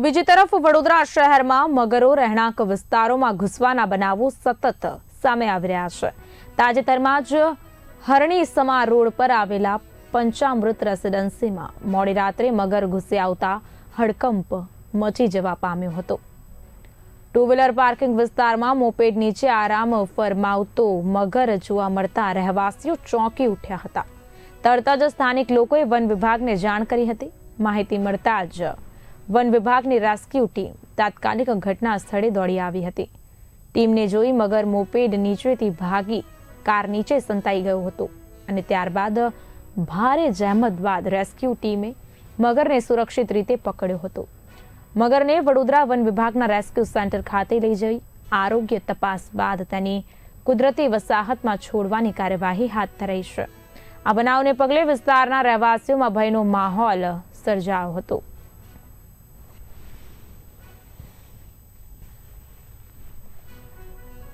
બીજી તરફ વડોદરા શહેરમાં મગરો, રહેણાંક વિસ્તારોમાં ઘૂસવાના બનાવો સતત સામે આવી રહ્યા છે. તાજેતરમાં જ હરણી સમા રોડ પર આવેલા પંચામૃત રેસિડેન્સીમાં મોડી રાત્રે મગર ઘૂસી આવતા હડકંપ મચી જવા પામ્યો હતો. ટુ વ્હીલર પાર્કિંગ વિસ્તારમાં મોપેડ નીચે આરામ ફરમાવતો મગર જોવા મળતા રહેવાસીઓ ચોંકી ઉઠ્યા હતા. તરત જ સ્થાનિક લોકોએ વન વિભાગને જાણ કરી હતી. માહિતી મળતા જ વન વિભાગની રેસ્ક્યુ ટીમ તાત્કાલિક ઘટના સ્થળે દોડી આવી હતી. ટીમને જોઈ મગર મોપેડ નીચેથી ભાગી કાર નીચે સંતાઈ ગયો હતો અને ત્યારબાદ ભારે જહેમત બાદ રેસ્ક્યુ ટીમે મગરને સુરક્ષિત રીતે પકડ્યો હતો. મગરને વડોદરા વન વિભાગના રેસ્ક્યુ સેન્ટર ખાતે લઈ જઈ આરોગ્ય તપાસ બાદ તેની કુદરતી વસાહતમાં છોડવાની કાર્યવાહી હાથ ધરાઈ છે. આ બનાવને પગલે વિસ્તારના રહેવાસીઓમાં ભયનો માહોલ સર્જાયો હતો.